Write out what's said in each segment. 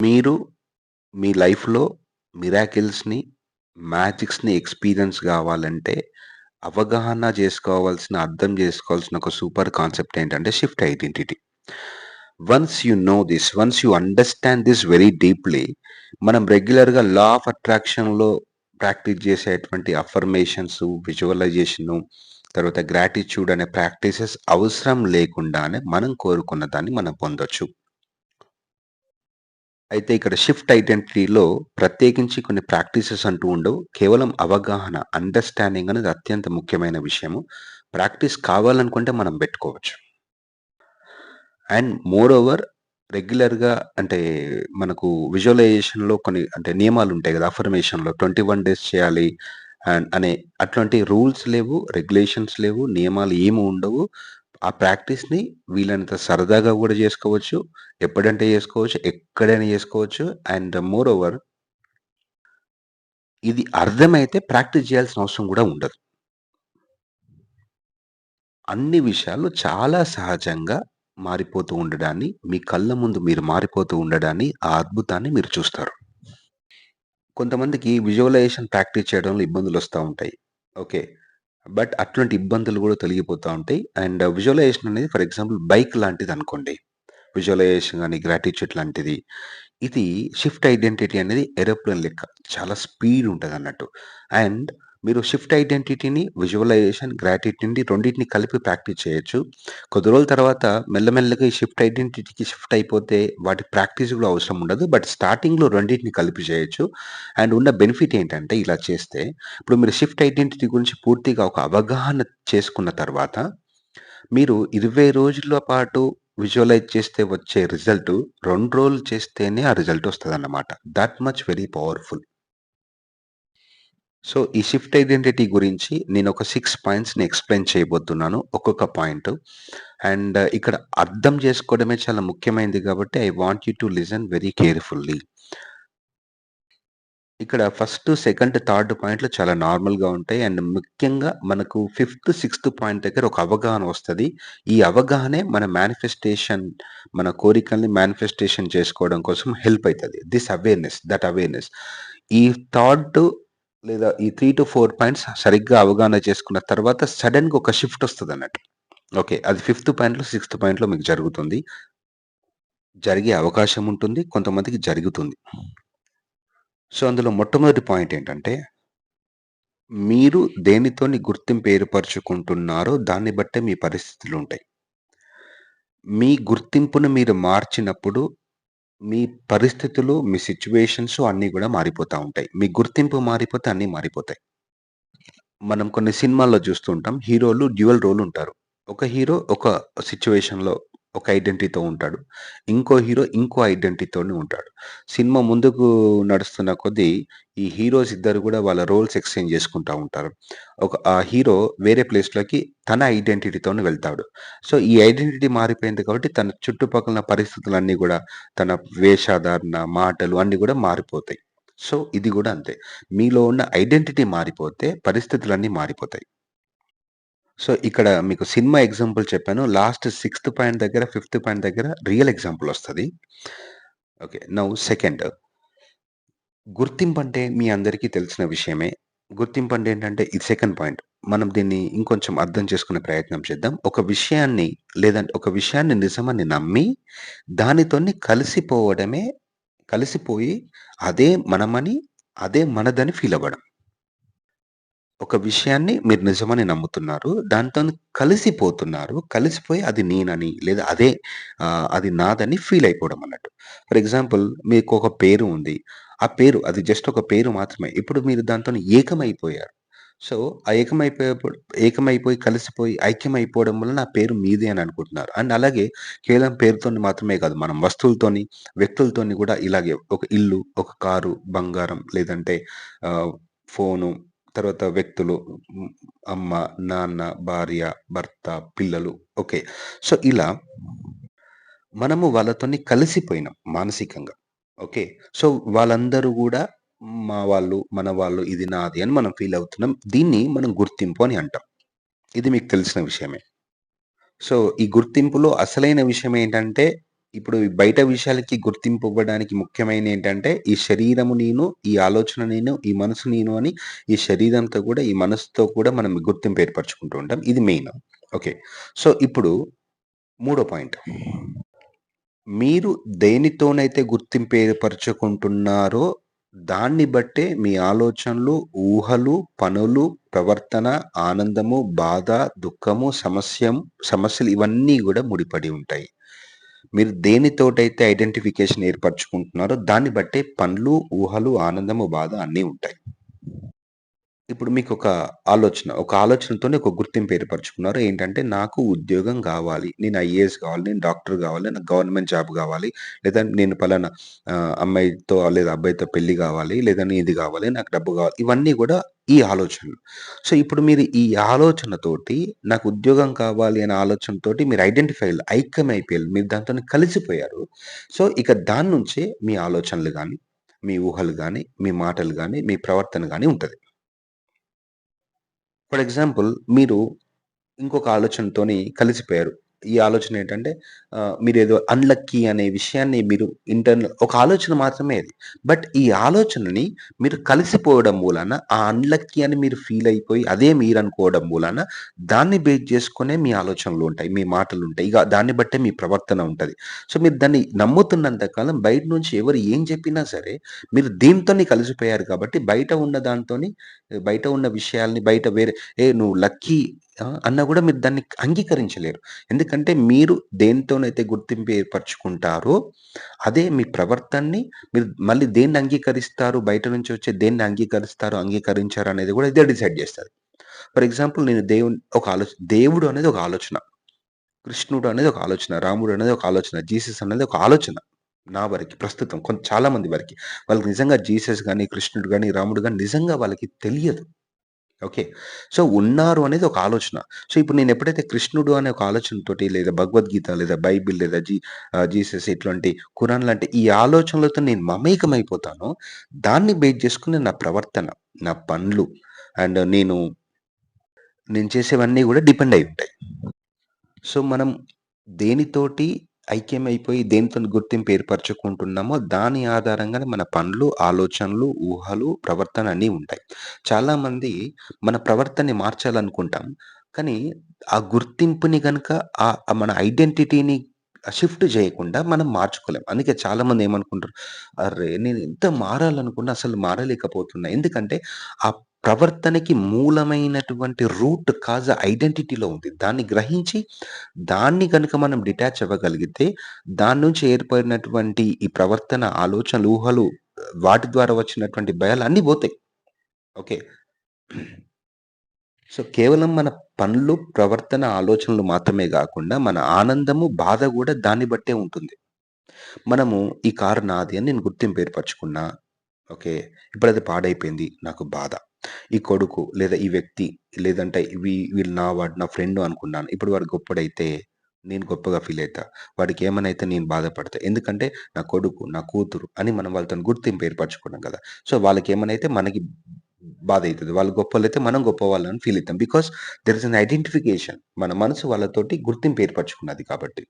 మీరు మీ లైఫ్‌లో మిరాకిల్స్‌ని, మ్యాజిక్స్‌ని ఎక్స్‌పీరియన్స్ గావాలంటే అవగాహన జేసుకోవాల్సిన, అర్థం జేసుకోవాల్సిన ఒక సూపర్ కాన్సెప్ట్ ఏంటంటే shift identity. Once you know this, once you understand this very deeply మనం రెగ్యులర్‌గా లా ఆఫ్ అట్రాక్షన్‌లో ప్రాక్టీస్ జేసేటువంటి అఫర్మేషన్స్, విజువలైజేషను, తర్వాత గ్రాటిట్యూడ్ అనే ప్రాక్టీసెస్ అవసరం లేకుండానే మనం కోరుకున్న దాన్ని మనం పొందొచ్చు. అయితే ఇక్కడ షిఫ్ట్ ఐడెంటిటీలో ప్రత్యేకించి కొన్ని ప్రాక్టీసెస్ అంటూ ఉండవు. కేవలం అవగాహన, అండర్‌స్టాండింగ్ అనేది అత్యంత ముఖ్యమైన విషయము. ప్రాక్టీస్ కావాలనుకుంటే మనం పెట్టుకోవచ్చు అండ్ మోర్ ఓవర్ రెగ్యులర్‌గా అంటే మనకు విజువలైజేషన్‌లో కొన్ని అంటే నియమాలు ఉంటాయి కదా అఫర్మేషన్‌లో 21 డేస్ చేయాలి అండ్ అనే అట్లాంటి రూల్స్ లేవు, రెగ్యులేషన్స్ లేవు, నియమాలు ఏమి ఉండవు. ఆ ప్రాక్టీస్‌ని వీలైనంత సరదాగా గూడా జేసుకోవచ్చు. ఎప్పుడంటే జేసుకోవచ్చు, ఎక్కడైనా జేసుకోవచ్చు. అండ్ మోర్ ఓవర్ ఇది అర్థమైతే ప్రాక్టీస్ జేయాల్సిన అవసరం గూడా ఉండదు. అన్ని విషయాలు చాలా సహజంగా మారిపోతూ ఉండడాన్ని, మీ కళ్ళ ముందు మీరు మారిపోతూ ఉండడాన్ని, ఆ అద్భుతాన్ని మీరు చూస్తారు. కొంతమందికి విజువలైజేషన్ ప్రాక్టీస్ చేయడంలో ఇబ్బందులొస్తా ఉంటాయి. ఓకే. బట్ అట్లాంటి ఇబ్బందులు కూడా తొలగిపోతూ ఉంటాయి. అండ్ విజువలైజేషన్ అనేది ఫర్ ఎగ్జాంపుల్ బైక్ లాంటిది అనుకోండి విజువలైజేషన్ కానీ గ్రాటిట్యూడ్ లాంటిది. ఇది షిఫ్ట్ ఐడెంటిటీ అనేది ఏరోప్లేన్ లెక్క. చాలా స్పీడ్ ఉంటుంది అన్నట్టు అండ్ మీరు షిఫ్ట్ ఐడెంటిటీని, విజువలైజేషన్, గ్రాటిట్యూడ్‌ని రెండింటిని కలిపి ప్రాక్టీస్ చేయొచ్చు. కొద్ది రోజుల తర్వాత మెల్లమెల్లగా ఈ షిఫ్ట్ ఐడెంటిటీకి షిఫ్ట్ అయిపోతే వాటి ప్రాక్టీస్ కూడా అవసరం ఉండదు. బట్ స్టార్టింగ్‌లో రెండింటిని కలిపి చేయొచ్చు. అండ్ ఉన్న బెనిఫిట్ ఏంటంటే ఇలా చేస్తే, ఇప్పుడు మీరు షిఫ్ట్ ఐడెంటిటీ గురించి పూర్తిగా ఒక అవగాహన చేసుకున్న తర్వాత, మీరు 20 రోజుల పాటు విజువలైజ్ చేస్తే వచ్చే రిజల్ట్ రెండు రోజులు చేస్తేనే ఆ రిజల్ట్ వస్తుంది అన్నమాట that much very powerful. So, ఈ షిఫ్ట్ ఐడెంటిటీ గురించి నేను ఒక సిక్స్ పాయింట్స్‌ని ఎక్స్‌ప్లెయిన్ చేయబోతున్నాను. ఒక్కొక్క పాయింట్. అండ్ uh, ఇక్కడ అర్థం చేసుకోవడమే చాలా ముఖ్యమైనది కాబట్టి I want you to listen very carefully. ఇక్కడ ఫస్ట్, సెకండ్, థర్డ్ పాయింట్‌లు చాలా నార్మల్‌గా ఉంటాయి. అండ్ ముఖ్యంగా మనకు ఫిఫ్త్, సిక్స్త్ పాయింట్ దగ్గర ఒక అవగాహన వస్తుంది ఈ అవగాహనే మన మేనిఫెస్టేషన్ మన కోరికల్ని మేనిఫెస్టేషన్ చేసుకోవడం కోసం హెల్ప్ అవుతుంది దిస్ అవేర్‌నెస్, దట్ అవేర్‌నెస్. ఈ థర్డ్ లేదా ఈ 3-4 పాయింట్స్ సరిగ్గా అవగాహన చేసుకున్న తర్వాత సడెన్‌గా ఒక షిఫ్ట్ వస్తుంది అన్నట్టు ఓకే. అది ఫిఫ్త్ పాయింట్‌లో, సిక్స్త్ పాయింట్‌లో మీకు జరుగుతుంది. జరిగే అవకాశం ఉంటుంది. కొంతమందికి జరుగుతుంది. సో, అందులో మొట్టమొదటి పాయింట్ ఏంటంటే మీరు దేనితోని గుర్తింపు ఏర్పరుచుకుంటున్నారో దాన్ని బట్టే మీ పరిస్థితులు ఉంటాయి మీ గుర్తింపును మీరు మార్చినప్పుడు, మీ పరిస్థితులు, మీ సిట్యుయేషన్స్ అన్నీ గూడా మారిపోతా ఉంటాయి. మీ గుర్తింపు మారిపోతే అన్నీ మారిపోతాయి. మనం కొన్ని సినిమాల్లో చూస్తుంటాం హీరోలు డ్యూయల్ రోల్ ఉంటారు. ఒక హీరో ఒక సిట్యుయేషన్‌లో ఒక ఐడెంటిటీతో ఉంటాడు. ఇంకో హీరో ఇంకో ఐడెంటిటీతోని ఉంటాడు. సినిమా ముందుకు నడుస్తున్న కొద్దీ ఈ హీరోస్ ఇద్దరు కూడా వాళ్ళ రోల్స్ ఎక్స్‌చేంజ్ చేసుకుంటూ ఉంటారు. ఒక ఆ హీరో వేరే ప్లేస్‌లోకి తన ఐడెంటిటీతో వెళ్తాడు. సో, ఈ ఐడెంటిటీ మారిపోయింది కాబట్టి తన చుట్టుపక్కల పరిస్థితులన్నీ కూడా తన వేషధారణ, మాటలు అన్నీ కూడా మారిపోతాయి. సో, ఇది కూడా అంతే. మీలో ఉన్న ఐడెంటిటీ మారిపోతే పరిస్థితులన్నీ మారిపోతాయి. సో, ఇక్కడ మీకు సినిమా ఎగ్జాంపుల్ చెప్పాను. లాస్ట్ సిక్స్త్ పాయింట్ దగ్గర, ఫిఫ్త్ పాయింట్ దగ్గర రియల్ ఎగ్జాంపుల్ వస్తుంది ఓకే. నౌ సెకండ్ గుర్తింపు అంటే మీ అందరికీ తెలిసిన విషయమే. గుర్తింపు అంటే ఏంటంటే ఇది సెకండ్ పాయింట్. మనం దీన్ని ఇంకొంచెం అర్థం చేసుకునే ప్రయత్నం చేద్దాం. ఒక విషయాన్ని లేదంటే ఒక విషయాన్ని నిజమని నమ్మి దానితోని కలిసిపోవడమే కలిసిపోయి అదే మనమని, అదే మనదని ఫీల్ అవ్వడం. ఒక విషయాన్ని మీరు నిజమని నమ్ముతున్నారు. దాంతోని కలిసిపోతున్నారు. కలిసిపోయి అది నేనని లేదా అదే ఆహ్, అది నాదని ఫీల్ అయిపోవడం అన్నట్టు. ఫర్ ఎగ్జాంపుల్ మీకొక పేరు ఉంది. ఆ పేరు అది జస్ట్ ఒక పేరు మాత్రమే. ఇప్పుడు మీరు దాంతోని ఏకమైపోయారు. సో, ఆ ఏకమైపోయేప్పుడు ఏకమైపోయి, కలిసిపోయి, ఐక్యమైపోవడం వలన ఆ పేరు మీదే అని అనుకుంటున్నారు. అండ్ అలాగే కేవలం పేరుతోని మాత్రమే కాదు. మనం వస్తువులతోని, వ్యక్తులతోని కూడా ఇలాగే ఒక ఇల్లు, ఒక కారు, బంగారం లేదంటే ఆహ్, ఫోను, తర్వాత వ్యక్తులు, అమ్మ, నాన్న, భార్య, భర్త, పిల్లలు. ఓకే. సో, ఇలా మనము వాళ్ళతోని కలిసిపోయినాం మానసికంగా. ఓకే. సో, వాళ్ళందరూ కూడా మా వాళ్ళు, మన వాళ్ళు, ఇది నాది అని మనం ఫీల్ అవుతున్నాం. దీన్ని మనం గుర్తింపు అని అంటాం. ఇది మీకు తెలిసిన విషయమే. సో, ఈ గుర్తింపులో అసలైన విషయం ఏంటంటే ఇప్పుడు ఈ బయట విషయాలకి గుర్తింపు ఇవ్వడానికి ముఖ్యమైన ఏంటంటే ఈ శరీరము నేను, ఈ ఆలోచన నేను, ఈ మనసు నేను అని ఈ శరీరంతో కూడా, ఈ మనసుతో కూడా మనం గుర్తింపు ఏర్పరచుకుంటూ ఉంటాం. ఇది మెయిన్. ఓకే. సో, ఇప్పుడు మూడో పాయింట్. మీరు దేనితోనైతే గుర్తింపు ఏర్పరచుకుంటున్నారో, దాన్ని బట్టే మీ ఆలోచనలు, ఊహలు, పనులు, ప్రవర్తన, ఆనందము, బాధ, దుఃఖము, సమస్యం సమస్యలు ఇవన్నీ గూడా ముడిపడి ఉంటాయి. మీరు దేనితోటైతే ఐడెంటిఫికేషన్ ఏర్పరచుకుంటున్నారో, దాన్ని బట్టే పనులు, ఊహలు, ఆనందము, బాధ అన్నీ ఉంటాయి. ఇప్పుడు మీకొక ఆలోచన, ఒక ఆలోచనతోనే ఒక గుర్తింపు ఏర్పరచుకున్నారు. ఏంటంటే, నాకు ఉద్యోగం గావాలి. నేను ఐఏఎస్ గావాలి, నేను డాక్టర్ గావాలి, నాకు గవర్నమెంట్ జాబ్ గావాలి, లేదా నేను పలానా ఆహ్, అమ్మాయితో లేదా అబ్బాయితో పెళ్ళి గావాలి, లేదా నేను ఇది గావాలి, నాకు డబ్బు గావాలి. ఇవన్నీ గూడా ఈ ఆలోచనలు. సో, ఇప్పుడు మీరు ఈ ఆలోచనతోటి నాకు ఉద్యోగం కావాలి అనే ఆలోచనతోటి మీరు ఐడెంటిఫై అయ్యారు. ఐక్యమైపోయారు. మీరు దాంతోనే కలిసిపోయారు. సో, ఇక దాని నుంచే మీ ఆలోచనలు గాని, మీ ఊహలు గాని, మీ మాటలు గాని, మీ ప్రవర్తన గాని ఉంటది. ఫర్ ఎగ్జాంపుల్ మీరు ఇంకొక ఆలోచనతోని కలిసిపోయారు. ఈ ఆలోచన ఏంటంటే మీరు ఏదో అన్‌లక్కీ అనే విషయాన్ని మీరు ఇంటర్నల్ ఒక ఆలోచన మాత్రమే అది. బట్ ఈ ఆలోచనని మీరు కలిసిపోవడం మూలాన ఆ అన్‌లక్కీ అని మీరు ఫీల్ అయిపోయి అదే మీరు అనుకోవడం మూలాన దాన్ని బేస్ చేసుకునే మీ ఆలోచనలు ఉంటాయి. మీ మాటలు ఉంటాయి ఇక దాన్ని బట్టే మీ ప్రవర్తన ఉంటుంది సో, మీరు దాన్ని నమ్ముతున్నంత కాలం బయట నుంచి ఎవరు ఏం చెప్పినా సరే, మీరు దీంతోని కలిసిపోయారు కాబట్టి బయట ఉన్న దాంతోని బయట ఉన్న విషయాల్ని బయట వేరే ఏ నువ్వు లక్కీ అన్నా కూడా మీరు దాన్ని అంగీకరించలేరు. ఎందుకంటే మీరు దేంతో దేనితోనైతే గుర్తింపు ఏర్పరచుకుంటారో, అదే మీ ప్రవర్తనని మీరు మళ్ళీ దేన్ని అంగీకరిస్తారు, బయట నుంచి వచ్చే దేన్ని అంగీకరిస్తారు, అంగీకరించారు అనేది కూడా ఇదే డిసైడ్ చేస్తారు ఫర్ ఎగ్జాంపుల్ నేను దేవుని ఒక ఆలోచన దేవుడు అనేది ఒక ఆలోచన. కృష్ణుడు అనేది ఒక ఆలోచన. రాముడు అనేది ఒక ఆలోచన. జీసస్ అనేది ఒక ఆలోచన. నా వరకి ప్రస్తుతం కొంత చాలా మంది వరకి. వాళ్ళకి నిజంగా జీసస్ కానీ కృష్ణుడు కానీ రాముడు కానీ నిజంగా వాళ్ళకి తెలియదు. ఓకే. సో, ఉన్నారు అనేది ఒక ఆలోచన. సో, ఇప్పుడు నేను ఎప్పుడైతే కృష్ణుడు అనే ఒక ఆలోచనతోటి లేదా భగవద్గీత లేదా బైబిల్ లేదా జీ జీసస్ ఇట్లాంటి ఖురాన్ లాంటి ఈ ఆలోచనలతో నేను మమేకమైపోతానో, దాన్ని బేస్ చేసుకునే నా ప్రవర్తన, నా పనులు అండ్ నేను నేను చేసేవన్నీ కూడా డిపెండ్ అయి ఉంటాయి. సో, మనం దేనితోటి ఐక్యమైపోయి దేనితో గుర్తింపు ఏర్పరచుకుంటున్నామో దాని ఆధారంగానే మన పనులు, ఆలోచనలు, ఊహలు, ప్రవర్తన అన్నీ ఉంటాయి. చాలామంది మన ప్రవర్తనని మార్చాలనుకుంటాం. కానీ ఆ గుర్తింపుని గనక ఆ మన ఐడెంటిటీని షిఫ్ట్ చేయకుండా మనం మార్చుకోలేం. అందుకే చాలామంది ఏమనుకుంటారు, అరే నేను ఎంత మారాలనుకున్నా అసలు మారలేకపోతున్నా. ఎందుకంటే ఆ ప్రవర్తనకి మూలమైనటువంటి రూట్ కాజ్ ఐడెంటిటీలో ఉంది. దాన్ని గ్రహించి దాన్ని కనుక మనం డిటాచ్ అవ్వగలిగితే దాని నుంచి ఏర్పడినటువంటి ఈ ప్రవర్తన, ఆలోచనలు, ఊహలు వాటి ద్వారా వచ్చినటువంటి భయాలు అన్నీ పోతాయి. ఓకే. సో, కేవలం మన పనులు, ప్రవర్తన, ఆలోచనలు మాత్రమే కాకుండా మన ఆనందము, బాధ కూడా దాన్ని బట్టే ఉంటుంది. మనము ఈ కారు నాది అని నేను గుర్తింపు ఏర్పరచుకున్నా. ఓకే. ఇప్పుడది పాడైపోయింది. నాకు బాధ. ఈ కొడుకు లేదా ఈ వ్యక్తి లేదంటే వీ వీళ్ళు నా వాడు నా ఫ్రెండ్ అనుకున్నాను. ఇప్పుడు వాడు గొప్పడైతే నేను గొప్పగా ఫీల్ అవుతా వాడికి ఏమైనా నేను బాధపడతా. ఎందుకంటే నా కొడుకు, నా కూతురు అని మనం వాళ్ళతో గుర్తింపు ఏర్పరచుకున్నాం కదా సో, వాళ్ళకి ఏమైనా మనకి బాధ అవుతుంది వాళ్ళు గొప్పోళ్ళైతే మనం గొప్ప వాళ్ళని ఫీల్ అవుతాం because there is an identification. మన మనసు వాళ్ళతోటి గుర్తింపు ఏర్పరచుకున్నది కాబట్టి.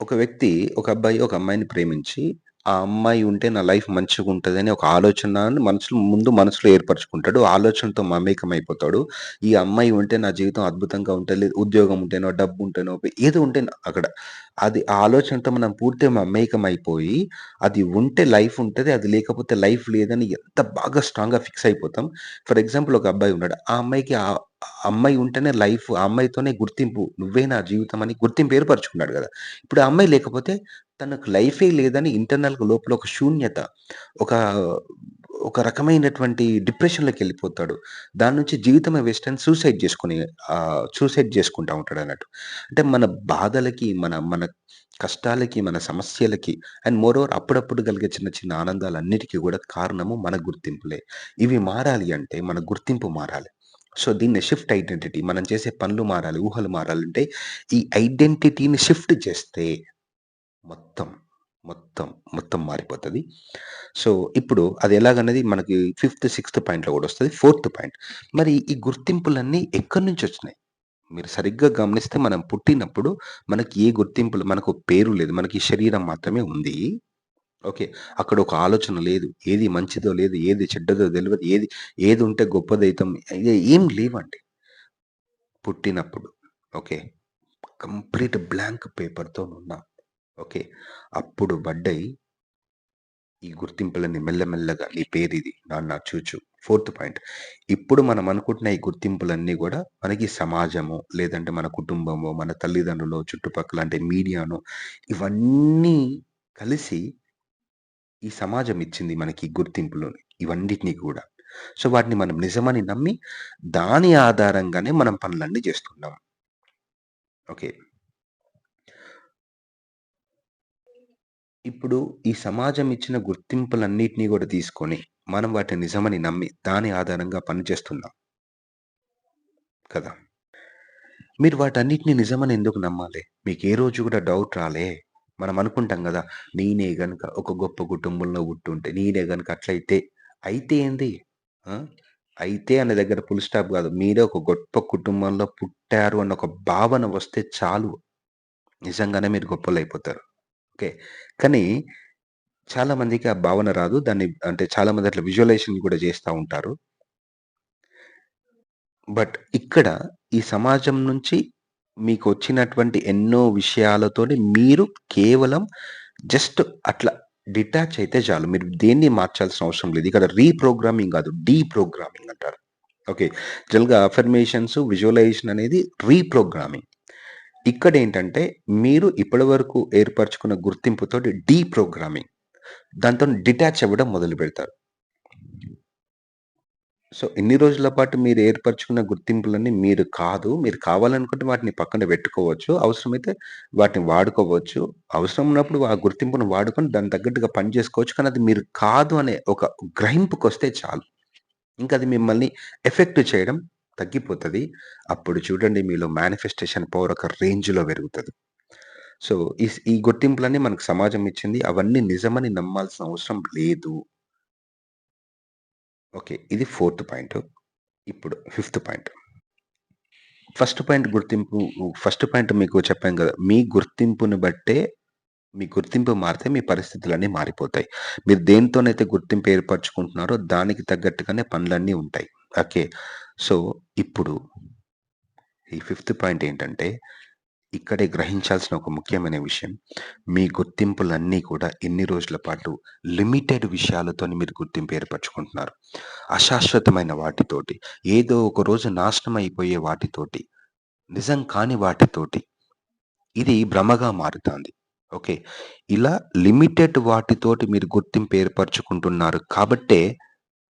ఒక వ్యక్తి, ఒక అబ్బాయి ఒక అమ్మాయిని ప్రేమించి, ఆ అమ్మాయి ఉంటే నా లైఫ్ మంచిగా ఉంటుందని ఒక ఆలోచన మనసులో ముందు మనసులో ఏర్పరచుకుంటాడు. ఆ ఆలోచనతో మమేకమైపోతాడు. ఈ అమ్మాయి ఉంటే నా జీవితం అద్భుతంగా ఉంటుంది ఉద్యోగం ఉంటేనో, డబ్బు ఉంటేనో, ఏదో ఉంటే అక్కడ అది ఆ ఆలోచనతో మనం పూర్తిగా మమేకమైపోయి, అది ఉంటే లైఫ్ ఉంటుంది అది లేకపోతే లైఫ్ లేదని ఎంత బాగా స్ట్రాంగ్‌గా ఫిక్స్ అయిపోతాం. ఫర్ ఎగ్జాంపుల్ ఒక అబ్బాయి ఉన్నాడు. ఆ అమ్మాయికి ఆ అమ్మాయి ఉంటేనే లైఫ్. ఆ అమ్మాయితోనే గుర్తింపు. నువ్వే నా జీవితం అని గుర్తింపు ఏర్పరచుకున్నాడు కదా ఇప్పుడు ఆ అమ్మాయి లేకపోతే తనకు లైఫే లేదని ఇంటర్నల్ లోపల ఒక శూన్యత, ఒక ఒక రకమైనటువంటి డిప్రెషన్లోకి వెళ్ళిపోతాడు దాని నుంచి జీవితమే వేస్ట్ అని సూసైడ్ చేసుకొని సూసైడ్ చేసుకుంటా ఉంటాడు అన్నట్టు అంటే మన బాధలకి, మన మన కష్టాలకి, మన సమస్యలకి అండ్ మోరోవర్ అప్పుడప్పుడు కలిగే చిన్న చిన్న ఆనందాలన్నిటికీ కూడా కారణము మన గుర్తింపులే. ఇవి మారాలి అంటే మన గుర్తింపు మారాలి. సో, దీన్ని షిఫ్ట్ ఐడెంటిటీ మనం చేసే పనులు మారాలి, ఊహలు మారాలంటే ఈ ఐడెంటిటీని షిఫ్ట్ చేస్తే మొత్తం, మొత్తం, మొత్తం మారిపోతుంది సో, ఇప్పుడు అది ఎలాగనేది మనకి ఫిఫ్త్, సిక్స్త్ పాయింట్‌లో కూడా వస్తుంది ఫోర్త్ పాయింట్ మరి ఈ గుర్తింపులన్నీ ఎక్కడి నుంచి వచ్చినాయి మీరు సరిగ్గా గమనిస్తే మనం పుట్టినప్పుడు మనకి ఏ గుర్తింపులు మనకు పేరు లేదు. మనకి శరీరం మాత్రమే ఉంది. ఓకే. అక్కడ ఒక ఆలోచన లేదు. ఏది మంచిదో లేదు, ఏది చెడ్డదో తెలియదు ఏది ఏది ఉంటే గొప్పదైతం ఏం లేవండి. పుట్టినప్పుడు. ఓకే. కంప్లీట్ బ్లాంక్ పేపర్తో పేపర్‌తోనున్నాం. ఓకే. అప్పుడు పడ్డాయి ఈ గుర్తింపులన్నీ మెల్లమెల్లగా నీ పేరిది, నాన్న చూచు. Fourth point. ఇప్పుడు మనం అనుకుంటున్న ఈ గుర్తింపులన్నీ కూడా మనకి సమాజము, లేదంటే మన కుటుంబము మన తల్లిదండ్రులు చుట్టుపక్కల అంటే మీడియానో ఇవన్నీ కలిసి ఈ సమాజం ఇచ్చింది మనకి ఈ ఇవన్నిటినీ ఇవన్నిటిని కూడా. సో, వాటిని మనం నిజమని నమ్మి దాని ఆధారంగానే మనం పనులన్నీ చేస్తున్నాం. ఓకే. ఇప్పుడు ఈ సమాజం ఇచ్చిన గుర్తింపులన్నింటినీ కూడా తీసుకొని, మనం వాటిని నిజమని నమ్మి దాని ఆధారంగా పని చేస్తున్నాం. కదా! మీరు వాటన్నిటిని నిజమని ఎందుకు నమ్మాలి? మీకు ఏ రోజు కూడా డౌట్ రాలే? మనం అనుకుంటాం కదా నేనే గనుక ఒక గొప్ప కుటుంబంలో ఉంటుంటే నేనే గనుక అట్లయితే అయితే ఏంది? అయితే అనే దగ్గర ఫుల్ స్టాప్ కాదు మీరే ఒక గొప్ప కుటుంబంలో పుట్టారు అన్న ఒక భావన వస్తే చాలు. నిజంగానే మీరు గొప్పోళ్ళయిపోతారు. ఓకే. కానీ చాలా మందికి ఆ భావన రాదు. దాన్ని అంటే చాలా మంది అట్లా విజువలైజేషన్ కూడా చేస్తూ ఉంటారు. బట్ ఇక్కడ ఈ సమాజం నుంచి మీకు వచ్చినటువంటి ఎన్నో విషయాలతో మీరు కేవలం జస్ట్ అట్లా డిటాచ్ అయితే చాలు. మీరు దేన్ని మార్చాల్సిన అవసరం లేదు. ఇక్కడ రీప్రోగ్రామింగ్ కాదు డీప్రోగ్రామింగ్ అంటారు. ఓకే. జనరల్‌గా అఫర్మేషన్స్, విజువలైజేషన్ అనేది రీప్రోగ్రామింగ్. ఇక్కడ ఏంటంటే మీరు ఇప్పటివరకు ఏర్పరచుకున్న గుర్తింపుతోటి డీప్రోగ్రామింగ్. దాంతో డిటాచ్ అవ్వడం మొదలు పెడతారు సో, ఇన్ని రోజుల పాటు మీరు ఏర్పరచుకున్న గుర్తింపులన్నీ మీరు కాదు. మీరు కావాలనుకుంటే వాటిని పక్కన పెట్టుకోవచ్చు. అవసరమైతే వాటిని వాడుకోవచ్చు. అవసరం ఉన్నప్పుడు ఆ గుర్తింపును వాడుకొని దాని తగ్గట్టుగా పని చేసుకోవచ్చు. కానీ అది మీరు కాదు అనే ఒక గ్రహింపుకొస్తే చాలు. ఇంకా అది మిమ్మల్ని ఎఫెక్ట్ చేయడం తగ్గిపోతుంది అప్పుడు చూడండి మీలో మేనిఫెస్టేషన్ పవర్ ఒక రేంజ్‌లో పెరుగుతుంది సో, ఈ ఈ గుర్తింపులన్నీ మనకు సమాజం ఇచ్చింది. అవన్నీ నిజమని నమ్మాల్సిన అవసరం లేదు. ఓకే. ఇది ఫోర్త్ పాయింట్. ఇప్పుడు ఫిఫ్త్ పాయింట్. ఫస్ట్ పాయింట్ గుర్తింపు ఫస్ట్ పాయింట్ మీకు చెప్పాను కదా మీ గుర్తింపుని బట్టే మీ గుర్తింపు మారితే మీ పరిస్థితులన్నీ మారిపోతాయి. మీరు దేనితోనైతే గుర్తింపు ఏర్పరచుకుంటున్నారో దానికి తగ్గట్టుగానే పనులన్నీ ఉంటాయి. ఓకే. సో, ఇప్పుడు ఈ ఫిఫ్త్ పాయింట్ ఏంటంటే, ఇక్కడే గ్రహించాల్సిన ఒక ముఖ్యమైన విషయం. మీ గుర్తింపులన్నీ కూడా ఇన్ని రోజుల పాటు లిమిటెడ్ విషయాలతో మీరు గుర్తింపు ఏర్పరచుకుంటున్నారు. అశాశ్వతమైన వాటితోటి, ఏదో ఒక రోజు నాశనం అయిపోయే వాటితోటి, నిజం కాని వాటితోటి, ఇది భ్రమగా మారుతుంది ఓకే. ఇలా లిమిటెడ్ వాటితోటి మీరు గుర్తింపు ఏర్పరచుకుంటున్నారు కాబట్టే,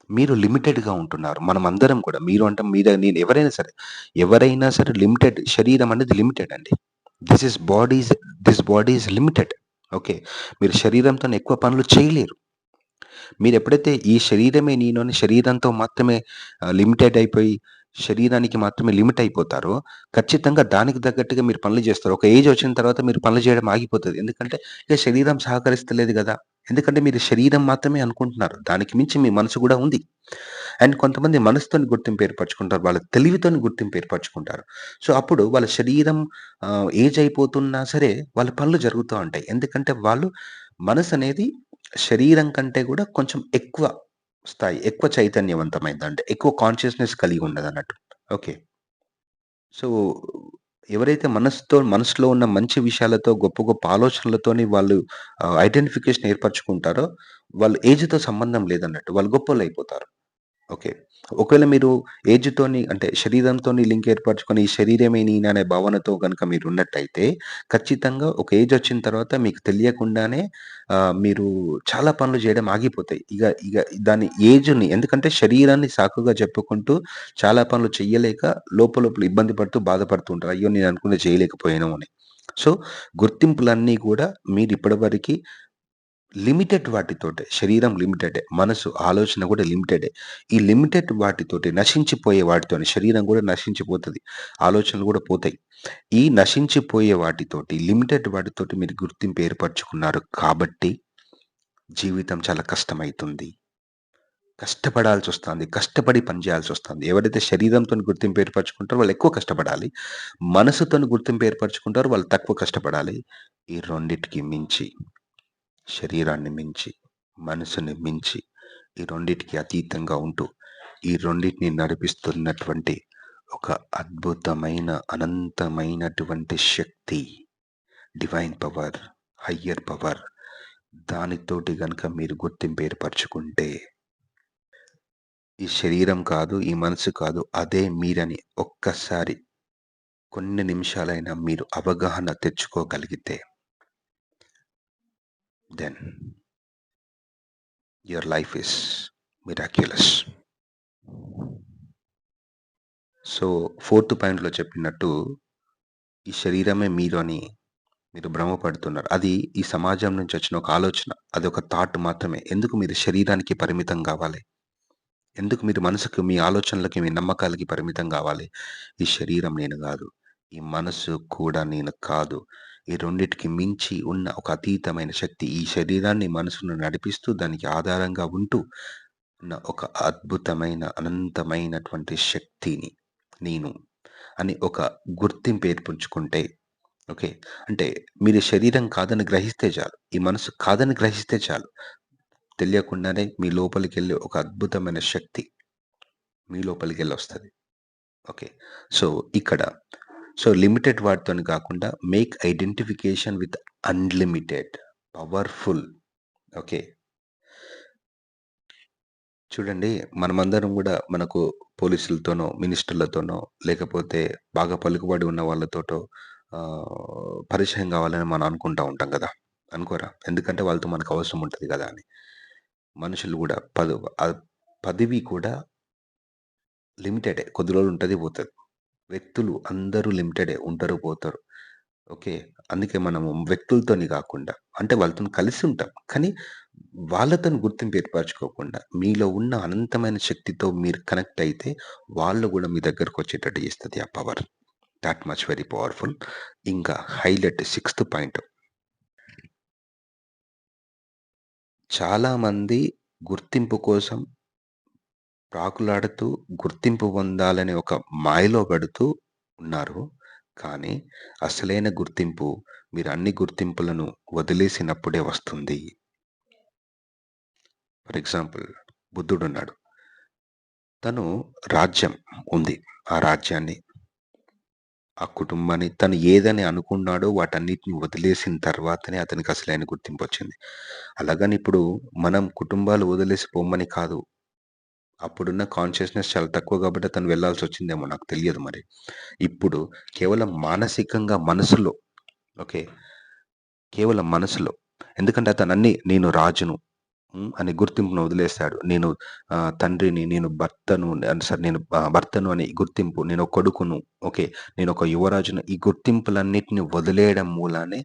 మీరు లిమిటెడ్‌గా ఉంటున్నారు. మనం అందరం కూడా మీరు అంటే మీరు నేను ఎవరైనా సరే, ఎవరైనా సరే లిమిటెడ్ శరీరం అనేది లిమిటెడ్ అండి. This is bodies this body is limited. Okay. మీరు శరీరంతో ఎక్కువ పనులు చేయలేరు. మీరు ఎప్పుడైతే ఈ శరీరమే నేను అని శరీరంతో మాత్రమే లిమిటెడ్ అయిపోయి, శరీరానికి మాత్రమే లిమిట్ అయిపోతారో, ఖచ్చితంగా దానికి తగ్గట్టుగా మీరు పనులు చేస్తారు. ఒక ఏజ్ వచ్చిన తర్వాత మీరు పనులు చేయడం ఆగిపోతుంది ఎందుకంటే, ఇక శరీరం సహకరిస్తలేదు కదా ఎందుకంటే మీరు శరీరం మాత్రమే అనుకుంటున్నారు. దానికి మించి మీ మనసు కూడా ఉంది. అండ్ కొంతమంది మనసుతోని గుర్తింపు ఏర్పరచుకుంటారు. వాళ్ళ తెలివితోని గుర్తింపు ఏర్పరచుకుంటారు. సో, అప్పుడు వాళ్ళ శరీరం ఏజ్ అయిపోతున్నా సరే వాళ్ళ పనులు జరుగుతూ ఉంటాయి. ఎందుకంటే వాళ్ళు మనసు అనేది శరీరం కంటే కూడా కొంచెం ఎక్కువ స్థాయి, ఎక్కువ చైతన్యవంతమైంది. అంటే ఎక్కువ కాన్షియస్‌నెస్ కలిగి ఉన్నదన్నట్టు. ఓకే. సో, ఎవరైతే మనసుతో మనసులో ఉన్న మంచి విషయాలతో, గొప్ప గొప్ప ఆలోచనలతోని వాళ్ళు ఐడెంటిఫికేషన్ ఏర్పరచుకుంటారో, వాళ్ళు ఏజ్‌తో సంబంధం లేదన్నట్టు. వాళ్ళు గొప్పోళ్ళయిపోతారు. ఓకే. ఒకవేళ మీరు ఏజ్‌తోని అంటే శరీరంతో లింక్ ఏర్పరచుకొని ఈ శరీరమే నేను అనే భావనతో కనుక మీరు ఉన్నట్టయితే ఖచ్చితంగా ఒక ఏజ్ వచ్చిన తర్వాత మీకు తెలియకుండానే మీరు చాలా పనులు చేయడం ఆగిపోతాయి. ఇక ఇక దాని ఏజ్‌ని ఎందుకంటే శరీరాన్ని సాకుగా చెప్పుకుంటూ చాలా పనులు చేయలేక లోపలోపల ఇబ్బంది పడుతూ, బాధపడుతూ ఉంటారు. అయ్యో! నేను అనుకున్నది చేయలేకపోయాను అని. సో, గుర్తింపులన్నీ కూడా మీరు ఇప్పటివరకి లిమిటెడ్ వాటితోటే శరీరం లిమిటెడే. మనసు, ఆలోచన కూడా లిమిటెడే. ఈ లిమిటెడ్ వాటితోటి నశించిపోయే వాటితో శరీరం కూడా నశించిపోతుంది ఆలోచనలు కూడా పోతాయి. ఈ నశించిపోయే వాటితోటి, లిమిటెడ్ వాటితోటి మీరు గుర్తింపు ఏర్పరచుకున్నారు కాబట్టి, జీవితం చాలా కష్టమైతుంది. కష్టపడాల్సొస్తాంది. కష్టపడి పని జేయాల్సొస్తుంది. ఎవరైతే శరీరంతోని గుర్తింపు ఏర్పరచుకుంటారో వాళ్ళు ఎక్కువ కష్టపడాలి. మనసుతో గుర్తింపు ఏర్పరచుకుంటారో వాళ్ళు తక్కువ కష్టపడాలి. ఈ రెండిటికి మించి, శరీరాన్ని మించి, మనసుని మించి, ఈ రెండింటికి అతీతంగా ఉంటూ, ఈ రెండింటిని నడిపిస్తున్నటువంటి ఒక అద్భుతమైన, అనంతమైనటువంటి శక్తి, డివైన్ పవర్, హయ్యర్ పవర్ దానితోటి గనక మీరు గుర్తింపు ఏర్పరచుకుంటే ఈ శరీరం కాదు, ఈ మనసు కాదు, అదే మీరని ఒక్కసారి కొన్ని నిమిషాలైనా మీరు అవగాహన తెచ్చుకోగలిగితే then your life is miraculous. So, fourth పాయింట్‌లో చెప్పినట్టు ఈ శరీరమే మీరు అని మీరు భ్రమపడుతున్నారు. అది ఈ సమాజం నుంచి వచ్చిన ఒక ఆలోచన. అది ఒక థాట్ మాత్రమే. ఎందుకు మీరు శరీరానికి పరిమితం కావాలి ఎందుకు మీరు మనసుకు, మీ ఆలోచనలకి, మీ నమ్మకాలకి పరిమితం కావాలి ఈ శరీరం నేను కాదు ఈ మనసు కూడా నేను కాదు. ఈ రెండిటికి మించి ఉన్న ఒక అతీతమైన శక్తి ఈ శరీరాన్ని, మనసును నడిపిస్తూ దానికి ఆధారంగా ఉంటూ ఉన్న ఒక అద్భుతమైన, అనంతమైనటువంటి శక్తిని నేను అని ఒక గుర్తింపు ఏర్పరుచుకుంటే ఓకే. అంటే మీరు శరీరం కాదని గ్రహిస్తే చాలు. ఈ మనసు కాదని గ్రహిస్తే చాలు. తెలియకుండానే మీ లోపలికి వెళ్ళే ఒక అద్భుతమైన శక్తి మీ లోపలికి వెళ్ళి వస్తుంది ఓకే. సో, ఇక్కడ సో, లిమిటెడ్ వాటితో కాకుండా make identification with unlimited powerful okay. చూడండి మనమందరం కూడా మనకు పోలీసులతోనో, మినిస్టర్‌లతోనో లేకపోతే బాగా పలుకుబడి ఉన్న వాళ్ళతోటో పరిచయం కావాలని మనం అనుకుంటా ఉంటాం కదా అనుకోరా? ఎందుకంటే వాళ్ళతో మనకు అవసరం ఉంటుంది కదా అని. మనుషులు కూడా పదవి పదవి కూడా లిమిటెడే. కొద్ది రోజులు ఉంటుంది పోతుంది వ్యక్తులు అందరూ లిమిటెడే. ఉంటారు, పోతారు. ఓకే. అందుకే మనము వ్యక్తులతోని కాకుండా అంటే వాళ్ళతోని కలిసి ఉంటాం. కానీ వాళ్ళతోని గుర్తింపు ఏర్పరచుకోకుండా మీలో ఉన్న అనంతమైన శక్తితో మీరు కనెక్ట్ అయితే వాళ్ళు కూడా మీ దగ్గరకు వచ్చేటట్టు చేస్తుంది ఆ power. That much very powerful. ఇంకా హైలైట్ సిక్స్త్ పాయింట్. చాలామంది గుర్తింపు కోసం ప్రాకులాడుతూ, గుర్తింపు పొందాలని ఒక మాయలో పడుతూ ఉన్నారు. కానీ అసలైన గుర్తింపు మీరు అన్ని గుర్తింపులను వదిలేసినప్పుడే వస్తుంది. ఫర్ ఎగ్జాంపుల్ బుద్ధుడు ఉన్నాడు తను రాజ్యం ఉంది. ఆ రాజ్యాన్ని ఆ కుటుంబాన్ని తను ఏదని అనుకున్నాడో వాటన్నిటిని వదిలేసిన తర్వాతనే అతనికి అసలైన గుర్తింపు వచ్చింది అలాగని ఇప్పుడు మనం కుటుంబాలు వదిలేసి పొమ్మని కాదు. అప్పుడున్న కాన్షియస్‌నెస్ చాలా తక్కువ కాబట్టి అతను వెళ్ళాల్సొచ్చిందేమో నాకు తెలియదు మరి. ఇప్పుడు కేవలం మానసికంగా మనసులో ఓకే. కేవలం మనసులో. ఎందుకంటే అతనన్నీ నేను రాజును అని గుర్తింపును వదిలేసాడు. నేను తండ్రిని, నేను భర్తను సార్ నేను భర్తను అని గుర్తింపు, నేను ఒక కొడుకును, ఓకే. నేను ఒక యువరాజును ఈ గుర్తింపులన్నిటిని వదిలేయడం మూలానే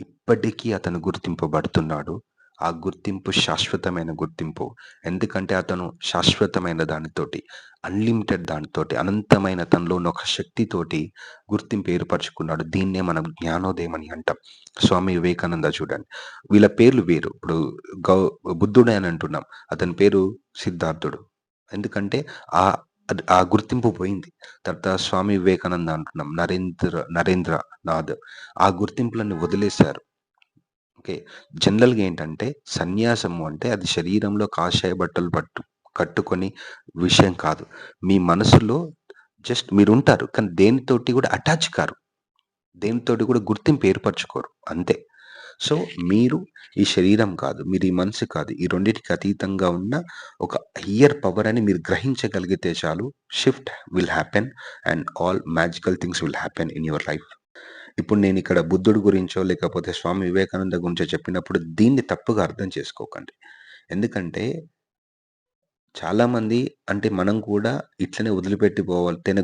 ఇప్పటికీ అతను గుర్తింపబడుతున్నాడు. ఆ గుర్తింపు శాశ్వతమైన గుర్తింపు. ఎందుకంటే అతను శాశ్వతమైన దానితోటి, అన్‌లిమిటెడ్ దానితోటి, అనంతమైన తనలో ఉన్న ఒక శక్తితోటి గుర్తింపు ఏర్పరచుకున్నాడు. దీన్నే మనం జ్ఞానోదయం అని అంటాం. స్వామి వివేకానంద చూడండి. వీళ్ళ పేర్లు వేరు. ఇప్పుడు గౌ బుద్ధుడే అని అంటున్నాం. అతని పేరు సిద్ధార్థుడు. ఎందుకంటే ఆ ఆ గుర్తింపు పోయింది. తర్వాత స్వామి వివేకానంద అంటున్నాం. నరేంద్ర నరేంద్ర నాథ్ ఆ గుర్తింపులను వదిలేశారు ఓకే. జనరల్‌గా ఏంటంటే సన్యాసము అంటే అది శరీరంలో కాషాయ బట్టలు పట్టు కట్టుకొని విషయం కాదు. మీ మనసులో జస్ట్ మీరు ఉంటారు కానీ దేనితోటి కూడా అటాచ్ కారు. దేనితోటి కూడా గుర్తింపు ఏర్పరచుకోరు. అంతే. సో, మీరు ఈ శరీరం కాదు. మీరు ఈ మనసు కాదు. ఈ రెండింటికి అతీతంగా ఉన్న ఒక హయ్యర్ పవర్ అని మీరు గ్రహించగలిగితే చాలు. Shift will happen and all magical things will happen in your life. ఇప్పుడు నేను ఇక్కడ బుద్ధుడి గురించో, లేకపోతే స్వామి వివేకానంద గురించో చెప్పినప్పుడు దీన్ని తప్పుగా అర్థం చేసుకోకండి. ఎందుకంటే చాలామంది అంటే మనం కూడా ఇట్లనే వదిలిపెట్టి పోవాలితేనే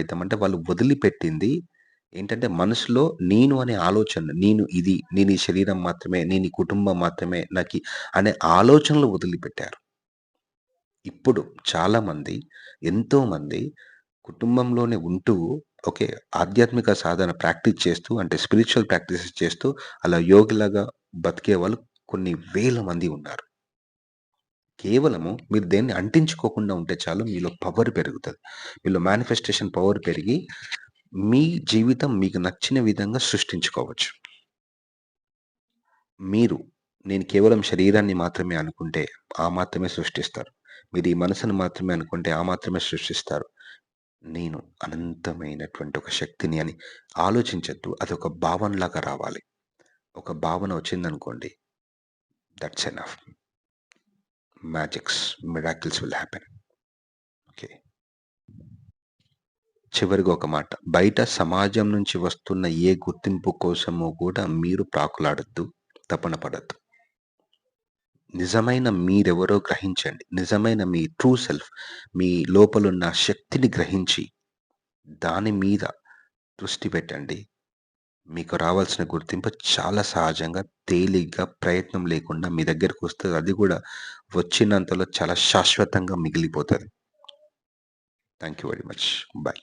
అవుతాం అంటే వాళ్ళు వదిలిపెట్టింది ఏంటంటే మనసులో నేను అనే ఆలోచన. నేను ఇది, నేను ఈ శరీరం మాత్రమే, నేను ఈ కుటుంబం మాత్రమే, నాకు అనే ఆలోచనలు వదిలిపెట్టారు. ఇప్పుడు చాలామంది, ఎంతోమంది కుటుంబంలోనే ఉంటూ ఓకే. ఆధ్యాత్మిక సాధన ప్రాక్టీస్ చేస్తూ అంటే స్పిరిచువల్ ప్రాక్టీసెస్ చేస్తూ అలా యోగిలాగా బతికే వాళ్ళు కొన్ని వేల మంది ఉన్నారు. కేవలము మీరు దేన్ని అంటించుకోకుండా ఉంటే చాలు మీలో పవర్ పెరుగుతుంది మీలో మేనిఫెస్టేషన్ పవర్ పెరిగి మీ జీవితం మీకు నచ్చిన విధంగా సృష్టించుకోవచ్చు. మీరు నేను కేవలం శరీరాన్ని మాత్రమే అనుకుంటే ఆ మాత్రమే సృష్టిస్తారు. మీరు ఈ మనసును మాత్రమే అనుకుంటే ఆ మాత్రమే సృష్టిస్తారు. నేను అనంతమైనటువంటి ఒక శక్తిని అని ఆలోచించొద్దు. అదొక భావనలాగా రావాలి. ఒక భావన వచ్చిందనుకోండి that's enough. Magics, miracles will happen. Okay. చివరిగా ఒక మాట. బయట సమాజం నుంచి వస్తున్న ఏ గుర్తింపు కోసమో కూడా మీరు ప్రాకులాడొద్దు. తపన పడద్దు నిజమైన మీరెవరో గ్రహించండి. నిజమైన మీ ట్రూ సెల్ఫ్ మీ లోపలున్న శక్తిని గ్రహించి దాని మీద దృష్టి పెట్టండి. మీకు రావాల్సిన గుర్తింపు చాలా సహజంగా, తేలిగ్గా, ప్రయత్నం లేకుండా మీ దగ్గరకొస్తది. అది కూడా వచ్చినంతలో చాలా శాశ్వతంగా మిగిలిపోతుంది thank you very much. Bye